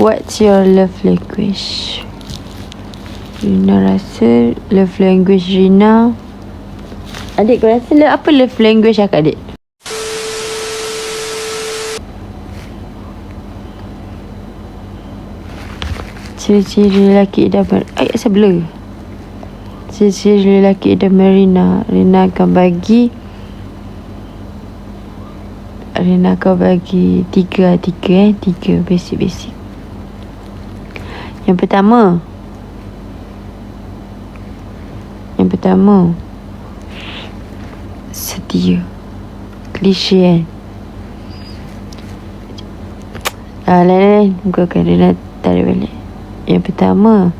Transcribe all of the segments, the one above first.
What's your love language? Rina rasa love language Rina Adik kau rasa apa love language akak adik? Ciri-ciri lelaki idaman Ay, asal blur Ciri-ciri lelaki idaman Rina Rina akan bagi Rina akan bagi Tiga, tiga eh Tiga, basic-basic Yang pertama. Yang pertama. Setia. Klise kan? Ah, lain-lain Muka akan Rina tarik balik. Yang pertama.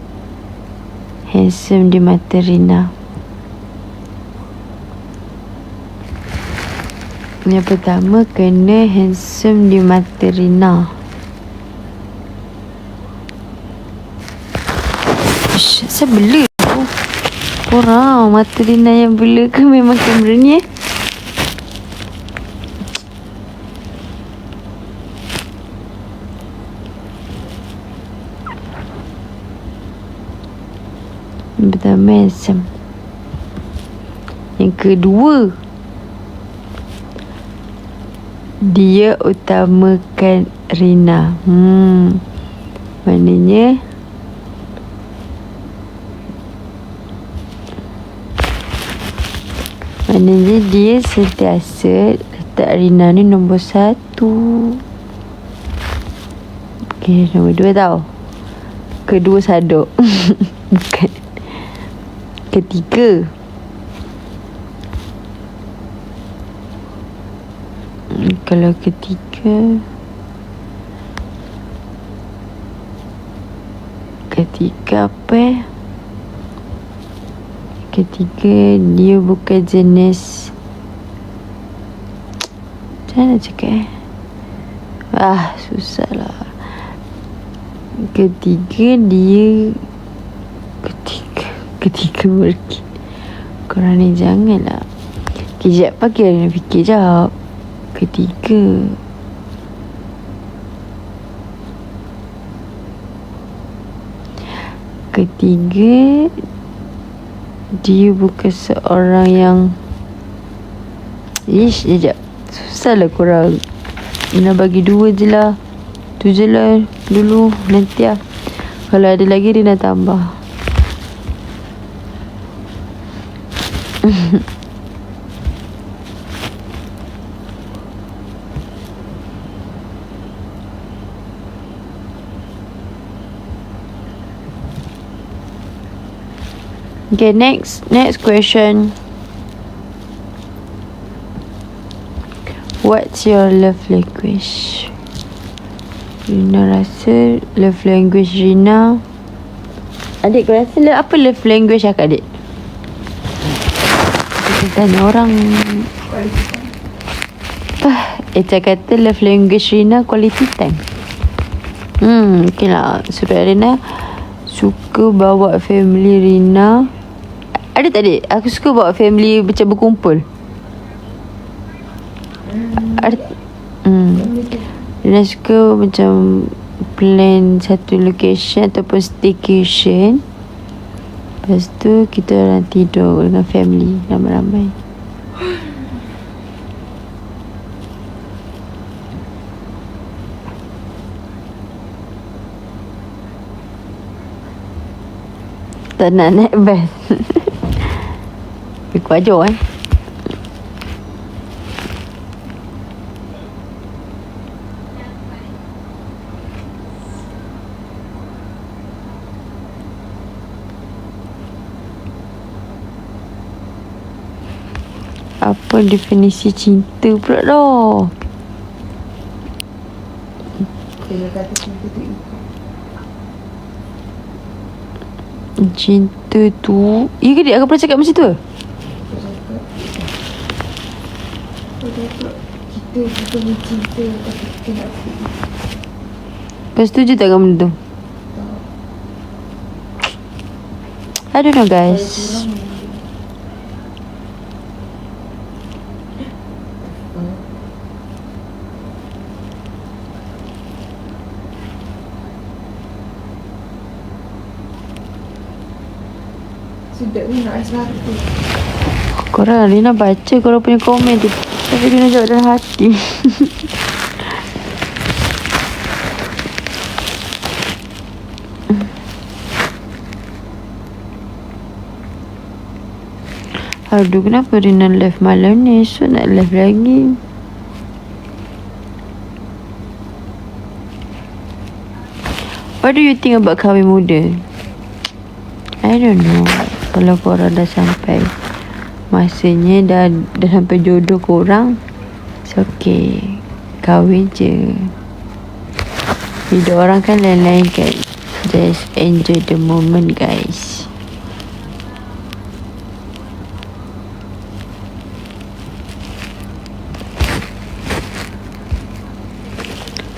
Handsome di mata Rina. Yang pertama Kena handsome di mata Rina Ish, Saya bela tu. Korang Mata Rina yang bela ke Memang kamera ni eh pertama handsome Yang kedua Dia utamakan Rina. Hmm Maknanya Maknanya dia sentiasa letak Rina ni nombor satu. Okay, nombor dua tau. Kedua sadok. Bukan. Ketiga. Hmm, Kalau ketiga Ketiga apa eh Ketiga Dia bukan jenis Macam mana cakap eh? Ah susah lah. Ketiga dia Ketiga Ketiga pergi Korang ni janganlah. Kejap pagi ada nak fikir jap. Ketiga. Ketiga Dia bukan seorang yang Ish, sekejap. Susah lah korang. Nak bagi dua je lah. Tu je lah dulu. Nanti lah. Kalau ada lagi dia nak tambah Okay, next next question. What's your love language? Rina rasa love language Rina Adik kau rasa apa love language akak adik? Kita tanya orang Ah, Eca kata love language Rina quality time Hmm, okay lah Surat Rina Suka bawa family Rina Ada tak adik? Aku suka bawa family macam berkumpul. Ada Hmm. Rina suka macam Plan satu location Ataupun staycation. Lepas tu kita orang tidur dengan family Ramai-ramai. Tak nak naik bas Ikut aja eh. Apa definisi cinta pula dah cinta tu Ya ke dia aku pernah cakap macam tu kita kita mencinta tapi kita nak sedih. Kau setuju tak kamu tu? I don't know guys. Sudah ni nak ais. Korang Lina baca korang punya komen tu. Tapi Rina jawab dalam hati Aduh kenapa Rina live malam ni? So nak live lagi. What do you think about kahwin muda? I don't know. Kalau korang dah sampai Masanya dah, dah sampai jodoh korang It's okay. Kahwin je. Hidup orang kan lain-lain kan Just enjoy the moment guys.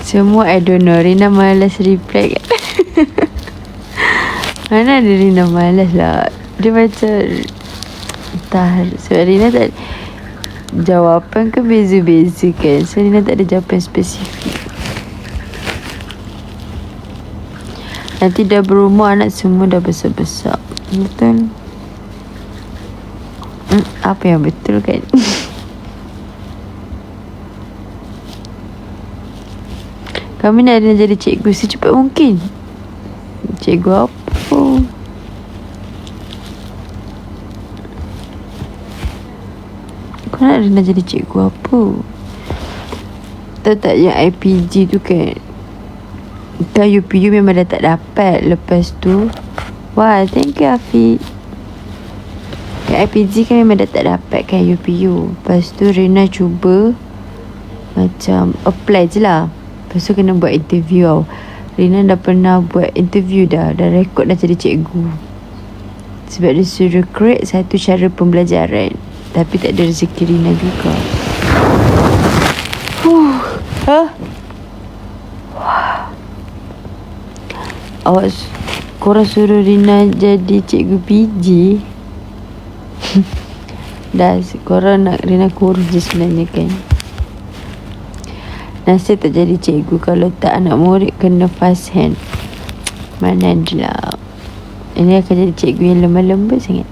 Semua I don't know Rina malas reply. Kan Mana ada Rina malas lah? Dia macam Entah Sebab Rina tak Jawapan kan beza-beza kan? So Rina tak ada jawapan spesifik. Nanti dah berumur anak semua dah besar-besar. Betul? Hmm, Apa yang betul kan? Kami nak jadi cikgu secepat mungkin? Cikgu apa nak Rina jadi cikgu apa? Tahu tak yang IPG tu kan? Kan UPU memang dah tak dapat Lepas tu. Wah thank you Afiq. Kan IPG kan memang dah tak dapat kan UPU Lepas tu Rina cuba Macam apply je lah. Lepas tu kena buat interview tau. Rina dah pernah buat interview dah. Dah rekod dah jadi cikgu. Sebab dia suruh create satu cara pembelajaran Tapi tak ada rezeki Rina juga Huh. Huh? Awak su- Korang suruh Rina jadi cikgu PJ Dah Korang nak Rina kurus je sebenarnya kan? Nasib tak jadi cikgu Kalau tak anak murid Kena fast hand. Mana ada lah. Ini akan jadi cikgu yang lemah lembut sangat